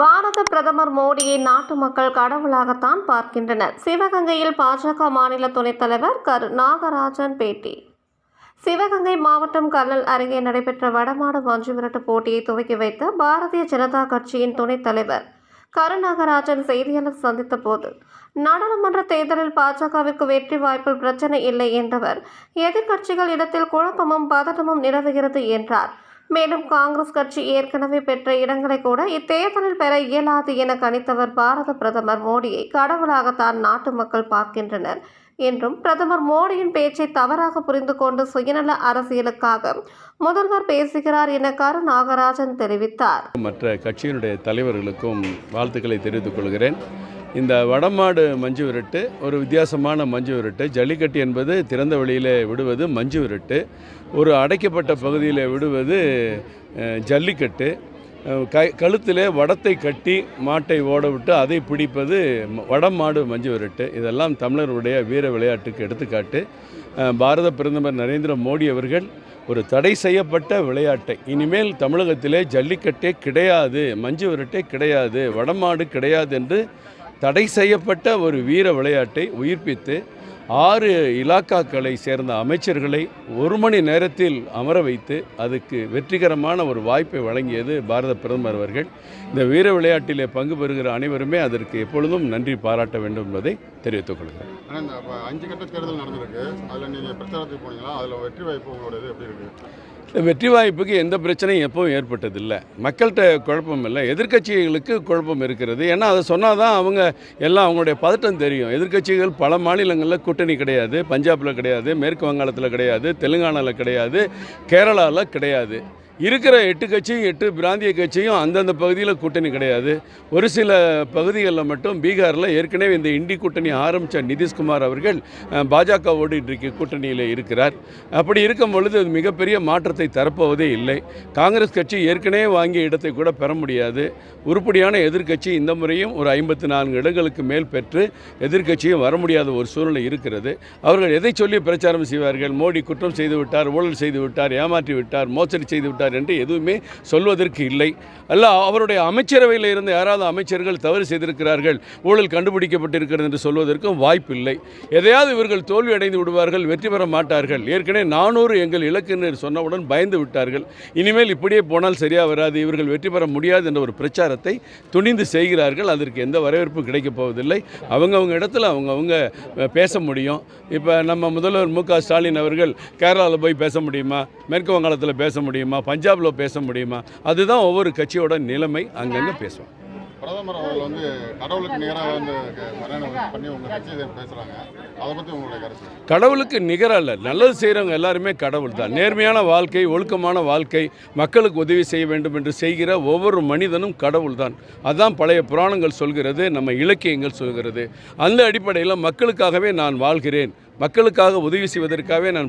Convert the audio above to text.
பாரத பிரதமர் மோடியை நாட்டு மக்கள் கடவுளாகத்தான் பார்க்கின்றனர். சிவகங்கையில் பாஜக மாநில துணைத் தலைவர் கரு. நாகராஜன் பேட்டி. சிவகங்கை மாவட்டம் கல்லல் அருகே நடைபெற்ற வடமாடு மஞ்சுவிரட்டு போட்டியை துவக்கி வைத்த பாரதிய ஜனதா கட்சியின் துணைத் தலைவர் கருநாகராஜன் செய்தியாளர் சந்தித்த போது நாடாளுமன்ற தேர்தலில் பாஜகவிற்கு வெற்றி வாய்ப்பில் பிரச்சனை இல்லை என்றவர் எதிர்க்கட்சிகள் இடத்தில் குழப்பமும் பதட்டமும் நிலவுகிறது என்றார். மேலும் காங்கிரஸ் கட்சி ஏற்கனவே பெற்ற இடங்களை கூட இத்தேர்தலில் பெற இயலாது என கணித்தவர் பாரத பிரதமர் மோடியை கடவுளாகத்தான் நாட்டு மக்கள் பார்க்கின்றனர் என்றும் பிரதமர் மோடியின் பேச்சை தவறாக புரிந்து கொண்டு சுயநல அரசியலுக்காக முதல்வர் பேசுகிறார் என கரு நாகராஜன் தெரிவித்தார். மற்ற கட்சியினுடைய தலைவர்களுக்கும் வாழ்த்துக்களை தெரிவித்துக் கொள்கிறேன். இந்த வடமாடு மஞ்சு விரட்டு ஒரு வித்தியாசமான மஞ்சு விரட்டு. ஜல்லிக்கட்டு என்பது திறந்த வெளியில் விடுவது மஞ்சு விரட்டு. ஒரு அடைக்கப்பட்ட பகுதியில் விடுவது ஜல்லிக்கட்டு. க கழுத்தில் வடத்தை கட்டி மாட்டை ஓட விட்டு அதை பிடிப்பது வடமாடு மஞ்சு விரட்டு. இதெல்லாம் தமிழருடைய வீர விளையாட்டுக்கு எடுத்துக்காட்டு. பாரத பிரதமர் நரேந்திர மோடி அவர்கள் ஒரு தடை செய்யப்பட்ட விளையாட்டை. இனிமேல் தமிழகத்திலே ஜல்லிக்கட்டே கிடையாது மஞ்சு விரட்டே கிடையாது வடமாடு கிடையாது என்று தடை செய்யப்பட்ட ஒரு வீர விளையாட்டை உயிர்ப்பித்து ஆறு இலாக்காக்களை சேர்ந்த அமைச்சர்களை ஒரு மணி நேரத்தில் அமர வைத்து அதுக்கு வெற்றிகரமான ஒரு வாய்ப்பை வழங்கியது பாரத பிரதமர் அவர்கள். இந்த வீர விளையாட்டிலே பங்கு பெறுகிற அனைவருமே அதற்கு எப்பொழுதும் நன்றி பாராட்ட வேண்டும் என்பதை தெரிவித்துக் கொள்கிறேன். அஞ்சு கட்ட தேர்தல் நடந்திருக்கு. அதில் நீங்கள் பிரச்சாரத்துக்கு போனீங்களா? அதில் வெற்றி வாய்ப்பு உங்களோடது எப்படி இருக்குது வெற்றி வாய்ப்புக்கு எந்த பிரச்சனையும் எப்பவும் ஏற்பட்டதில்லை. மக்கள்கிட்ட குழப்பம் இல்லை. எதிர்க்கட்சிகளுக்கு குழப்பம் இருக்கிறது. ஏன்னா அதை சொன்னால் தான் அவங்க எல்லாம் அவங்களுடைய பதட்டம் தெரியும். எதிர்க்கட்சிகள் பல மாநிலங்களில் கூட்டணி கிடையாது பஞ்சாபில் கிடையாது மேற்கு வங்காளத்தில் கிடையாது தெலுங்கானாவில் கிடையாது கேரளாவில் கிடையாது. இருக்கிற எட்டு கட்சியும் எட்டு பிராந்திய கட்சியும் அந்தந்த பகுதியில் கூட்டணி கிடையாது. ஒரு சில பகுதிகளில் மட்டும் பீகாரில் ஏற்கனவே இந்த இண்டி கூட்டணி ஆரம்பித்த நிதிஷ்குமார் அவர்கள் பாஜக பாஜகவோடு இன்றைக்கு கூட்டணியில் இருக்கிறார். அப்படி இருக்கும் பொழுது அது மிகப்பெரிய மாற்றத்தை தரப்போவதே இல்லை. காங்கிரஸ் கட்சி ஏற்கனவே வாங்கிய இடத்தை கூட பெற முடியாது. உருப்படியான எதிர்க்கட்சி இந்த முறையும் ஒரு ஐம்பத்தி நான்கு இடங்களுக்கு மேல் பெற்று எதிர்க்கட்சியும் வர முடியாத ஒரு சூழ்நிலை இருக்கிறது. அவர்கள் எதை சொல்லி பிரச்சாரம் செய்வார்கள்? மோடி குற்றம் செய்து விட்டார் ஊழல் செய்து விட்டார் ஏமாற்றி விட்டார் மோசடி செய்து விட்டார் என்று எதுவுமே சொல்வதற்கு இல்லை. அல்ல அவருடைய அமைச்சரவையில் இருந்த யாராவது அமைச்சர்கள் தவறு செய்திருக்கிறார்கள் ஊழல் கண்டுபிடிக்கப்பட்டிருக்கிறது என்று சொல்வதற்கும் வாய்ப்பில்லை. எதையாவது இவர்கள் தோல்வி அடைந்து விடுவார்கள் வெற்றி பெற மாட்டார்கள். ஏற்கனவே நானூறு எங்கள் இலக்குன்னு சொன்னவுடன் பயந்து விட்டார்கள். இனிமேல் இப்படியே போனால் சரியாக வராது இவர்கள் வெற்றி பெற முடியாது என்ற ஒரு பிரச்சாரத்தை துணிந்து செய்கிறார்கள். அதற்கு எந்த வரவேற்பும் கிடைக்கப் போவதில்லை. அவங்கவுங்க இடத்துல அவங்கவுங்க பேச முடியும். இப்போ நம்ம முதல்வர் மு க ஸ்டாலின் அவர்கள் கேரளாவில் போய் பேச முடியுமா? மேற்கு வங்காளத்தில் பேச முடியுமா? பஞ்சாபில் பேச முடியுமா? அதுதான் ஒவ்வொரு கட்சியோட நிலைமை. அங்கங்கே பேசுவோம். பிரதமர் அவர்கள் வந்து கடவுளுக்கு நேராக வந்து பண்ணி உங்கள் கட்சி பேசுகிறாங்க அதை பற்றி உங்களுடைய கருத்து? கடவுளுக்கு நிகரல்ல நல்லது செய்கிறவங்க எல்லாருமே கடவுள் தான். நேர்மையான வாழ்க்கை ஒழுக்கமான வாழ்க்கை மக்களுக்கு உதவி செய்ய வேண்டும் என்று செய்கிற ஒவ்வொரு மனிதனும் கடவுள் தான். அதான் பழைய புராணங்கள் சொல்கிறது நம்ம இலக்கியங்கள் சொல்கிறது. அந்த அடிப்படையில் மக்களுக்காகவே நான் வாழ்கிறேன். மக்களுக்காக உதவி செய்வதற்காகவே நான்